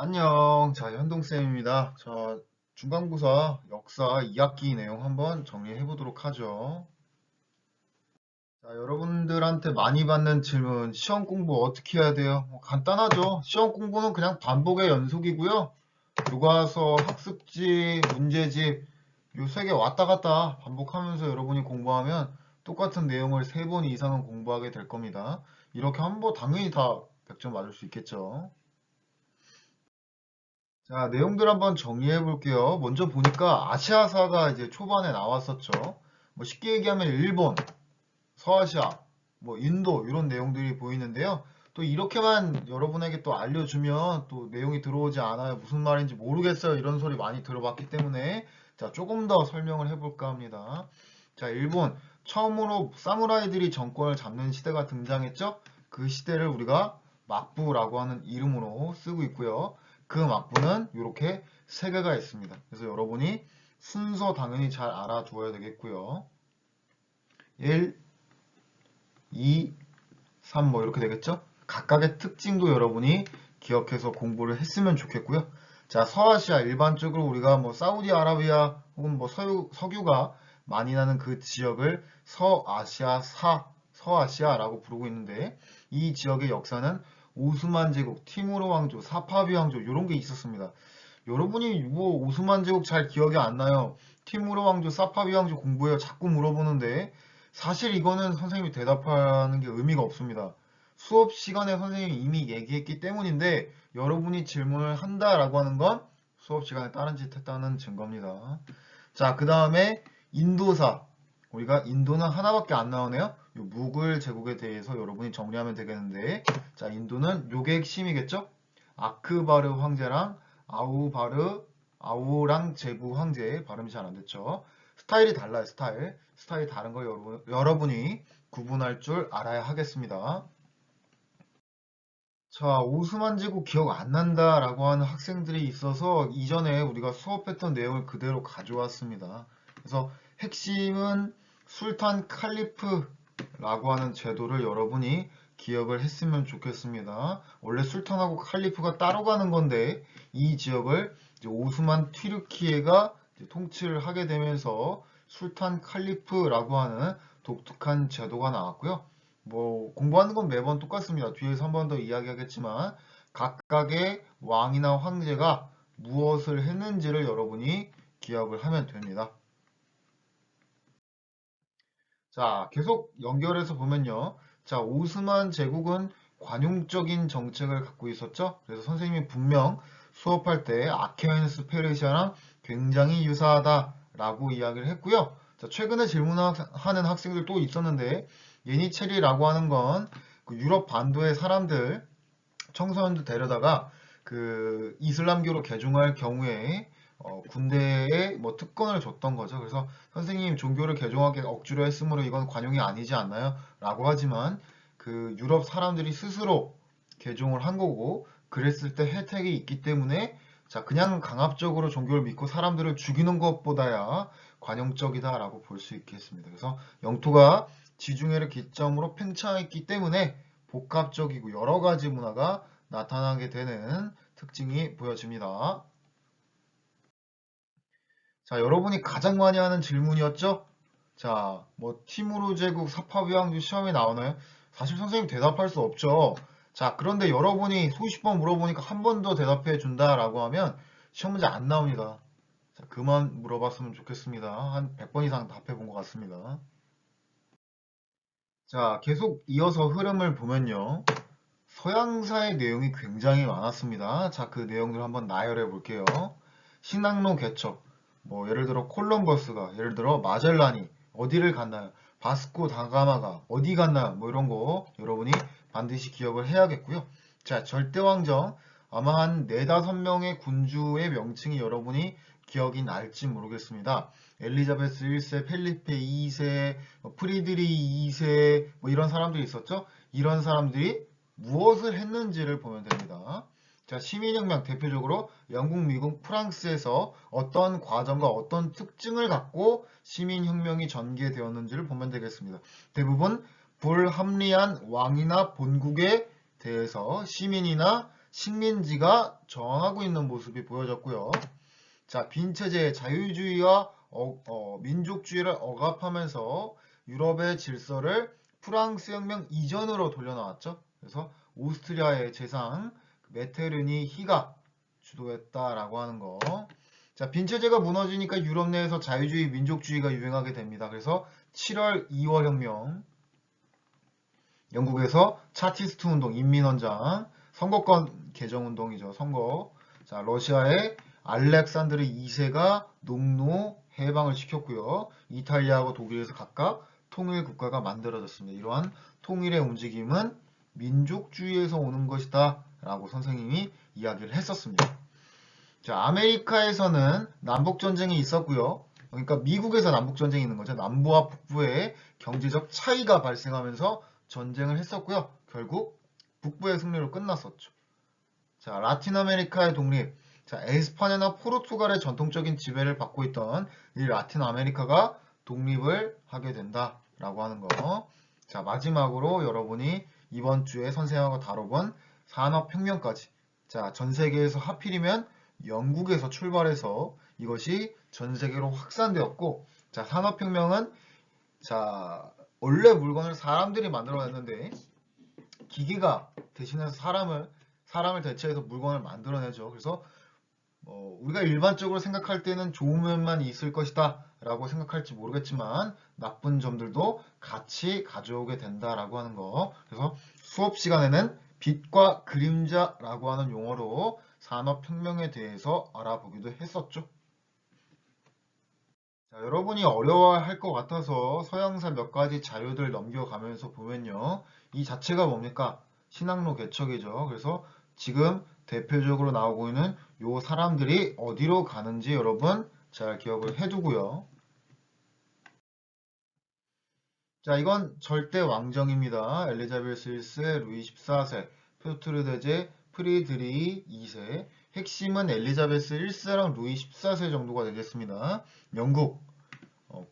안녕. 자, 현동쌤입니다. 자, 중간고사 역사 2학기 내용 한번 정리해 보도록 하죠. 자, 여러분들한테 많이 받는 질문, 시험 공부 어떻게 해야 돼요? 뭐 간단하죠. 시험 공부는 그냥 반복의 연속이고요. 교과서, 학습지, 문제집 요 세 개 왔다 갔다 반복하면서 여러분이 공부하면 똑같은 내용을 세 번 이상은 공부하게 될 겁니다. 이렇게 한번 당연히 다 100점 맞을 수 있겠죠. 자, 내용들 한번 정리해 볼게요. 먼저 보니까 아시아사가 이제 초반에 나왔었죠. 뭐 쉽게 얘기하면 일본, 서아시아, 뭐 인도 이런 내용들이 보이는데요. 또 이렇게만 여러분에게 또 알려주면 또 내용이 들어오지 않아요. 무슨 말인지 모르겠어요. 이런 소리 많이 들어봤기 때문에 자, 조금 더 설명을 해볼까 합니다. 자, 일본 처음으로 사무라이들이 정권을 잡는 시대가 등장했죠. 그 시대를 우리가 막부라고 하는 이름으로 쓰고 있고요. 그 막부는 이렇게 세 개가 있습니다. 그래서 여러분이 순서 당연히 잘 알아두어야 되겠고요. 1, 2, 3 뭐 이렇게 되겠죠? 각각의 특징도 여러분이 기억해서 공부를 했으면 좋겠고요. 자, 서아시아 일반적으로 우리가 뭐 사우디아라비아 혹은 뭐 서유, 석유가 많이 나는 그 지역을 서아시아사, 서아시아라고 부르고 있는데 이 지역의 역사는 오스만 제국, 티무르 왕조, 사파비 왕조 이런 게 있었습니다. 여러분이 뭐 오스만 제국 잘 기억이 안 나요. 티무르 왕조, 사파비 왕조 공부해요. 자꾸 물어보는데 사실 이거는 선생님이 대답하는 게 의미가 없습니다. 수업 시간에 선생님이 이미 얘기했기 때문인데 여러분이 질문을 한다라고 하는 건 수업 시간에 다른 짓 했다는 증거입니다. 자, 그 다음에 인도사. 우리가 인도는 하나밖에 안 나오네요. 요 무굴 제국에 대해서 여러분이 정리하면 되겠는데 자, 인도는 요게 핵심이겠죠? 아크바르 황제랑 아우바르 아우랑 제부 황제 발음이 잘 안 됐죠. 스타일이 달라요, 스타일. 스타일이 다른 거 여러분, 여러분이 구분할 줄 알아야 하겠습니다. 자, 오스만 제국 기억 안 난다 라고 하는 학생들이 있어서 이전에 우리가 수업했던 내용을 그대로 가져왔습니다. 그래서 핵심은 술탄 칼리프 라고 하는 제도를 여러분이 기억을 했으면 좋겠습니다. 원래 술탄하고 칼리프가 따로 가는 건데 이 지역을 오스만 튀르키예가 통치를 하게 되면서 술탄 칼리프라고 하는 독특한 제도가 나왔고요. 뭐 공부하는 건 매번 똑같습니다. 뒤에서 한 번 더 이야기하겠지만 각각의 왕이나 황제가 무엇을 했는지를 여러분이 기억을 하면 됩니다. 자, 계속 연결해서 보면요. 자, 오스만 제국은 관용적인 정책을 갖고 있었죠. 그래서 선생님이 분명 수업할 때 아케멘스 페르시아랑 굉장히 유사하다라고 이야기를 했고요. 자, 최근에 질문하는 학생들 또 있었는데 예니체리라고 하는 건 그 유럽 반도의 사람들 청소년들 데려다가 그 이슬람교로 개종할 경우에 어, 군대에 뭐 특권을 줬던 거죠. 그래서 선생님 종교를 개종하게 억지로 했으므로 이건 관용이 아니지 않나요? 라고 하지만 그 유럽 사람들이 스스로 개종을 한 거고 그랬을 때 혜택이 있기 때문에 자 그냥 강압적으로 종교를 믿고 사람들을 죽이는 것보다야 관용적이다라고 볼 수 있겠습니다. 그래서 영토가 지중해를 기점으로 팽창했기 때문에 복합적이고 여러 가지 문화가 나타나게 되는 특징이 보여집니다. 자, 여러분이 가장 많이 하는 질문이었죠? 자, 뭐 티무르 제국 사파비왕조 시험에 나오나요? 사실 선생님 대답할 수 없죠. 자, 그런데 여러분이 수십 번 물어보니까 한 번 더 대답해 준다라고 하면 시험 문제 안 나옵니다. 자, 그만 물어봤으면 좋겠습니다. 한 100번 이상 답해 본 것 같습니다. 자, 계속 이어서 흐름을 보면요. 서양사의 내용이 굉장히 많았습니다. 자, 그 내용들 한번 나열해 볼게요. 신항로 개척, 뭐 예를 들어 콜럼버스가 예를 들어 마젤란이 어디를 갔나요? 바스코 다가마가 어디 갔나요? 뭐 이런 거 여러분이 반드시 기억을 해야겠고요. 자 절대왕정 아마 한 네다섯 명의 군주의 명칭이 여러분이 기억이 날지 모르겠습니다. 엘리자베스 1세, 펠리페 2세, 뭐 프리드리 2세 뭐 이런 사람들이 있었죠. 이런 사람들이 무엇을 했는지를 보면 됩니다. 자, 시민혁명 대표적으로 영국, 미국, 프랑스에서 어떤 과정과 어떤 특징을 갖고 시민혁명이 전개되었는지를 보면 되겠습니다. 대부분 불합리한 왕이나 본국에 대해서 시민이나 식민지가 저항하고 있는 모습이 보여졌고요. 자, 빈체제의 자유주의와 어, 어, 민족주의를 억압하면서 유럽의 질서를 프랑스 혁명 이전으로 돌려놓았죠. 그래서 오스트리아의 재상 메테르니 히가 주도했다라고 하는 거. 자, 빈체제가 무너지니까 유럽 내에서 자유주의, 민족주의가 유행하게 됩니다. 그래서 7월 2월 혁명, 영국에서 차티스트 운동, 인민헌장, 선거권 개정 운동이죠. 선거. 자, 러시아의 알렉산드르 2세가 농노 해방을 시켰고요. 이탈리아하고 독일에서 각각 통일 국가가 만들어졌습니다. 이러한 통일의 움직임은 민족주의에서 오는 것이다 라고 선생님이 이야기를 했었습니다. 자, 아메리카에서는 남북전쟁이 있었고요. 그러니까 미국에서 남북전쟁이 있는 거죠. 남부와 북부의 경제적 차이가 발생하면서 전쟁을 했었고요. 결국 북부의 승리로 끝났었죠. 자, 라틴 아메리카의 독립. 자, 에스파냐나 포르투갈의 전통적인 지배를 받고 있던 이 라틴 아메리카가 독립을 하게 된다라고 하는 거. 자, 마지막으로 여러분이 이번 주에 선생님하고 다뤄본 산업혁명까지. 자, 전 세계에서 하필이면 영국에서 출발해서 이것이 전 세계로 확산되었고, 자, 산업혁명은 자, 원래 물건을 사람들이 만들어냈는데 기계가 대신해서 사람을 사람을 대체해서 물건을 만들어내죠. 그래서 어, 우리가 일반적으로 생각할 때는 좋은 면만 있을 것이다 라고 생각할지 모르겠지만 나쁜 점들도 같이 가져오게 된다 라고 하는 거 그래서 수업 시간에는 빛과 그림자라고 하는 용어로 산업혁명에 대해서 알아보기도 했었죠. 자, 여러분이 어려워할 것 같아서 서양사 몇 가지 자료들 넘겨가면서 보면요. 이 자체가 뭡니까? 신학로 개척이죠. 그래서 지금 대표적으로 나오고 있는 요 사람들이 어디로 가는지 여러분 잘 기억을 해두고요. 자, 이건 절대 왕정입니다. 엘리자베스 1세, 루이 14세, 표트르 대제, 프리드리 2세. 핵심은 엘리자베스 1세랑 루이 14세 정도가 되겠습니다. 영국 어,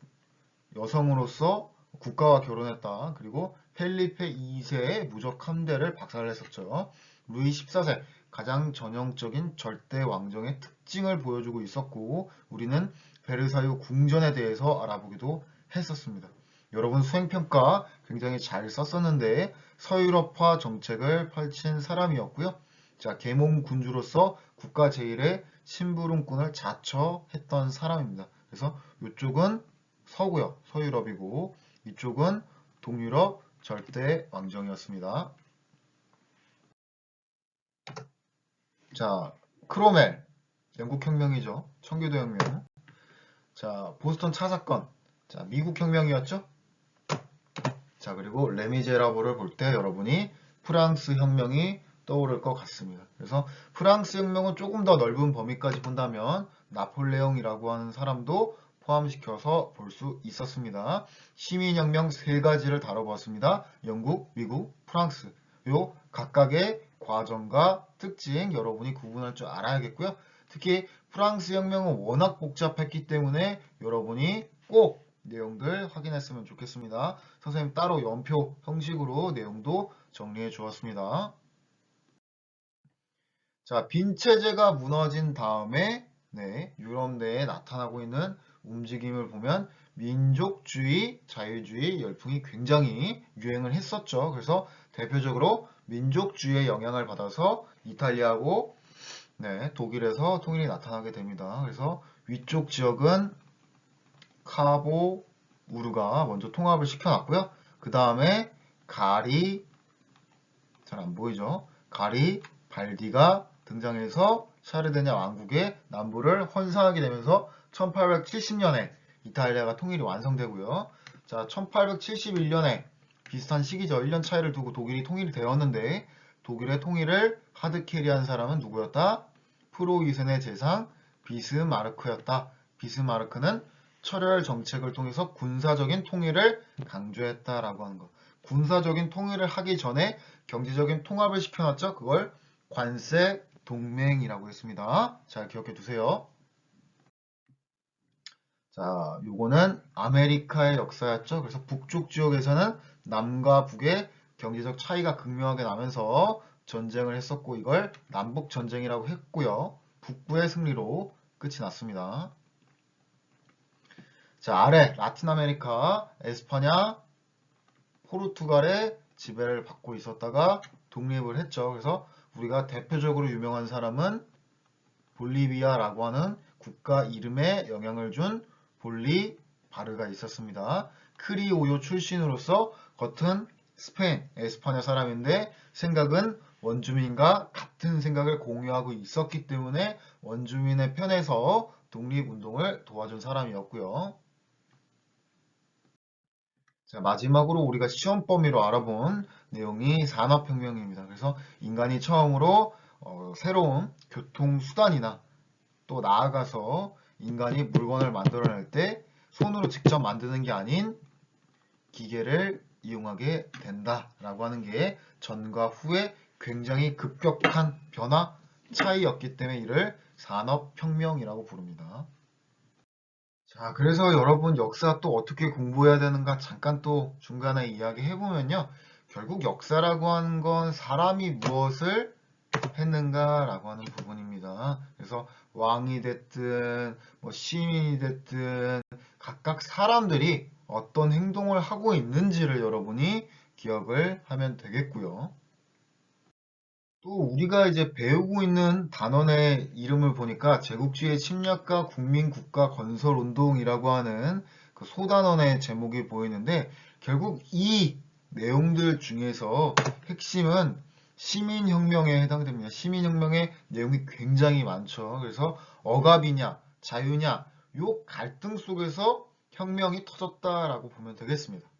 여성으로서 국가와 결혼했다. 그리고 펠리페 2세의 무적 함대를 박살을 했었죠. 루이 14세 가장 전형적인 절대 왕정의 특징을 보여주고 있었고 우리는 베르사유 궁전에 대해서 알아보기도 했었습니다. 여러분 수행평가 굉장히 잘 썼었는데 서유럽화 정책을 펼친 사람이었고요. 자, 계몽 군주로서 국가 제일의 심부름꾼을 자처했던 사람입니다. 그래서 이쪽은 서고요. 서유럽이고 이쪽은 동유럽 절대 왕정이었습니다. 자, 크로멜 영국 혁명이죠. 청교도 혁명. 자, 보스턴 차 사건. 자, 미국 혁명이었죠. 자, 그리고 레미제라블을 볼 때 여러분이 프랑스 혁명이 떠오를 것 같습니다. 그래서 프랑스 혁명은 조금 더 넓은 범위까지 본다면 나폴레옹이라고 하는 사람도 포함시켜서 볼 수 있었습니다. 시민혁명 세 가지를 다뤄보았습니다. 영국, 미국, 프랑스. 요 각각의 과정과 특징 여러분이 구분할 줄 알아야겠고요. 특히 프랑스 혁명은 워낙 복잡했기 때문에 여러분이 꼭 내용들 확인했으면 좋겠습니다. 선생님 따로 연표 형식으로 내용도 정리해 주었습니다. 자, 빈 체제가 무너진 다음에 네, 유럽 내에 나타나고 있는 움직임을 보면 민족주의, 자유주의 열풍이 굉장히 유행을 했었죠. 그래서 대표적으로 민족주의의 영향을 받아서 이탈리아하고 네, 독일에서 통일이 나타나게 됩니다. 그래서 위쪽 지역은 카보 우르가 먼저 통합을 시켜놨고요. 그 다음에 가리 잘 안 보이죠? 가리 발디가 등장해서 샤르데냐 왕국의 남부를 헌사하게 되면서 1870년에 이탈리아가 통일이 완성되고요. 자, 1871년에 비슷한 시기죠. 1년 차이를 두고 독일이 통일이 되었는데 독일의 통일을 하드캐리한 사람은 누구였다? 프로이센의 재상 비스마르크였다. 비스마르크는 철혈 정책을 통해서 군사적인 통일을 강조했다라고 하는 것. 군사적인 통일을 하기 전에 경제적인 통합을 시켜놨죠. 그걸 관세 동맹이라고 했습니다. 잘 기억해 두세요. 자, 요거는 아메리카의 역사였죠. 그래서 북쪽 지역에서는 남과 북의 경제적 차이가 극명하게 나면서 전쟁을 했었고 이걸 남북 전쟁이라고 했고요. 북부의 승리로 끝이 났습니다. 자, 아래 라틴 아메리카, 에스파냐, 포르투갈의 지배를 받고 있었다가 독립을 했죠. 그래서 우리가 대표적으로 유명한 사람은 볼리비아라고 하는 국가 이름에 영향을 준 볼리 바르가 있었습니다. 크리오요 출신으로서 겉은 스페인, 에스파냐 사람인데 생각은 원주민과 같은 생각을 공유하고 있었기 때문에 원주민의 편에서 독립운동을 도와준 사람이었고요. 자, 마지막으로 우리가 시험 범위로 알아본 내용이 산업혁명입니다. 그래서 인간이 처음으로 어, 새로운 교통수단이나 또 나아가서 인간이 물건을 만들어낼 때 손으로 직접 만드는 게 아닌 기계를 이용하게 된다라고 하는 게 전과 후에 굉장히 급격한 변화 차이였기 때문에 이를 산업혁명이라고 부릅니다. 자, 그래서 여러분 역사 또 어떻게 공부해야 되는가 잠깐 또 중간에 이야기 해보면요. 결국 역사라고 하는 건 사람이 무엇을 했는가라고 하는 부분입니다. 그래서 왕이 됐든 뭐 시민이 됐든 각각 사람들이 어떤 행동을 하고 있는지를 여러분이 기억을 하면 되겠고요. 또 우리가 이제 배우고 있는 단원의 이름을 보니까 제국주의 침략과 국민국가 건설 운동이라고 하는 그 소단원의 제목이 보이는데 결국 이 내용들 중에서 핵심은 시민혁명에 해당됩니다. 시민혁명의 내용이 굉장히 많죠. 그래서 억압이냐, 자유냐, 요 갈등 속에서 혁명이 터졌다라고 보면 되겠습니다.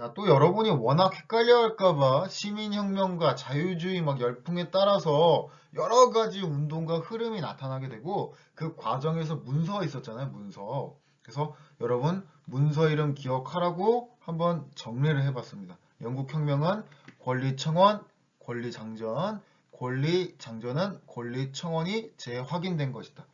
자, 또 여러분이 워낙 헷갈려 할까봐 시민혁명과 자유주의 막 열풍에 따라서 여러 가지 운동과 흐름이 나타나게 되고 그 과정에서 문서가 있었잖아요, 문서. 그래서 여러분 문서 이름 기억하라고 한번 정리를 해봤습니다. 영국혁명은 권리청원, 권리장전, 권리장전은 권리청원이 재확인된 것이다.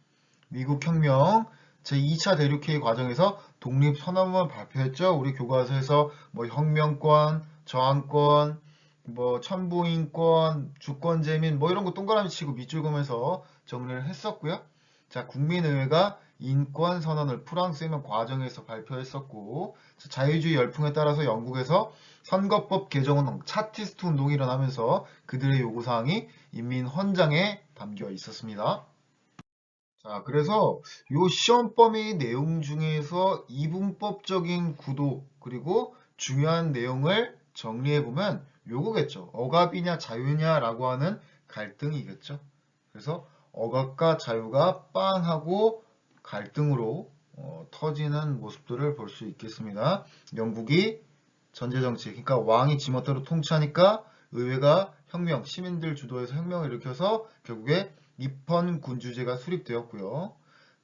미국혁명 제2차 대륙회의 과정에서 독립선언문 발표했죠. 우리 교과서에서 뭐 혁명권, 저항권, 뭐 천부인권, 주권재민 뭐 이런 거 동그라미 치고 밑줄 그으면서 정리를 했었고요. 자, 국민의회가 인권 선언을 프랑스에면 과정에서 발표했었고 자유주의 열풍에 따라서 영국에서 선거법 개정 운동, 차티스트 운동이 일어나면서 그들의 요구사항이 인민헌장에 담겨 있었습니다. 자, 그래서 요 시험 범위 내용 중에서 이분법적인 구도 그리고 중요한 내용을 정리해 보면 요거겠죠. 억압이냐 자유냐라고 하는 갈등이겠죠. 그래서 억압과 자유가 빵하고 갈등으로 어, 터지는 모습들을 볼 수 있겠습니다. 영국이 전제정치, 그러니까 왕이 지멋대로 통치하니까 의회가 혁명, 시민들 주도해서 혁명을 일으켜서 결국에 입헌 군주제가 수립되었고요.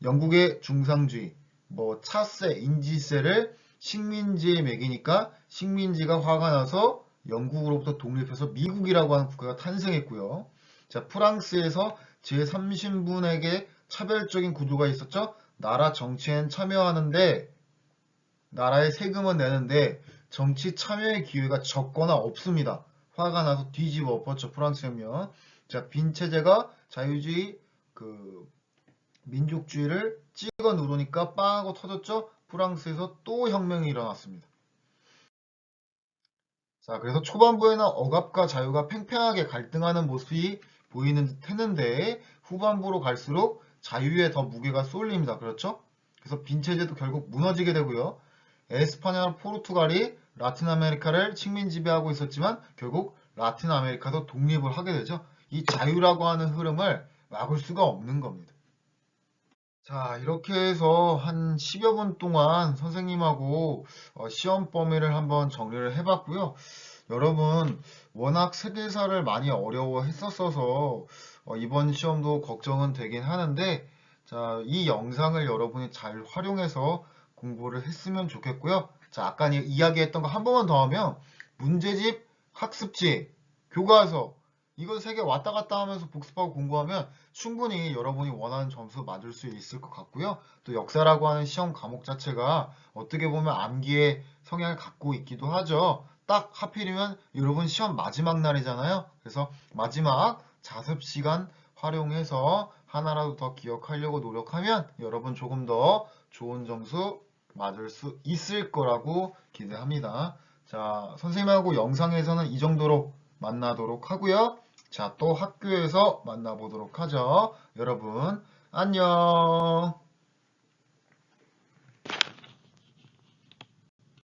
영국의 중상주의, 뭐 차세, 인지세를 식민지에 매기니까 식민지가 화가 나서 영국으로부터 독립해서 미국이라고 하는 국가가 탄생했고요. 자, 프랑스에서 제3신분에게 차별적인 구조가 있었죠. 나라 정치엔 참여하는데 나라에 세금은 내는데 정치 참여의 기회가 적거나 없습니다. 화가 나서 뒤집어 엎었죠. 프랑스 혁명. 자, 빈 체제가 자유주의 그 민족주의를 찍어 누르니까 빵 하고 터졌죠. 프랑스에서 또 혁명이 일어났습니다. 자, 그래서 초반부에는 억압과 자유가 팽팽하게 갈등하는 모습이 보이는 듯 했는데 후반부로 갈수록 자유에 더 무게가 쏠립니다. 그렇죠? 그래서 빈 체제도 결국 무너지게 되고요. 에스파냐와 포르투갈이 라틴 아메리카를 식민 지배하고 있었지만 결국 라틴 아메리카도 독립을 하게 되죠. 이 자유라고 하는 흐름을 막을 수가 없는 겁니다. 자, 이렇게 해서 한 10여 분 동안 선생님하고 어, 시험 범위를 한번 정리를 해봤고요. 여러분, 워낙 세계사를 많이 어려워 했었어서 어, 이번 시험도 걱정은 되긴 하는데, 자, 이 영상을 여러분이 잘 활용해서 공부를 했으면 좋겠고요. 자, 아까 이야기했던 거 한 번만 더 하면 문제집, 학습지, 교과서 이거 세개 왔다 갔다 하면서 복습하고 공부하면 충분히 여러분이 원하는 점수 맞을 수 있을 것 같고요. 또 역사라고 하는 시험 과목 자체가 어떻게 보면 암기의 성향을 갖고 있기도 하죠. 딱 하필이면 여러분 시험 마지막 날이잖아요. 그래서 마지막 자습 시간 활용해서 하나라도 더 기억하려고 노력하면 여러분 조금 더 좋은 점수 맞을 수 있을 거라고 기대합니다. 자, 선생님하고 영상에서는 이 정도로 만나도록 하고요. 자, 또 학교에서 만나보도록 하죠. 여러분, 안녕!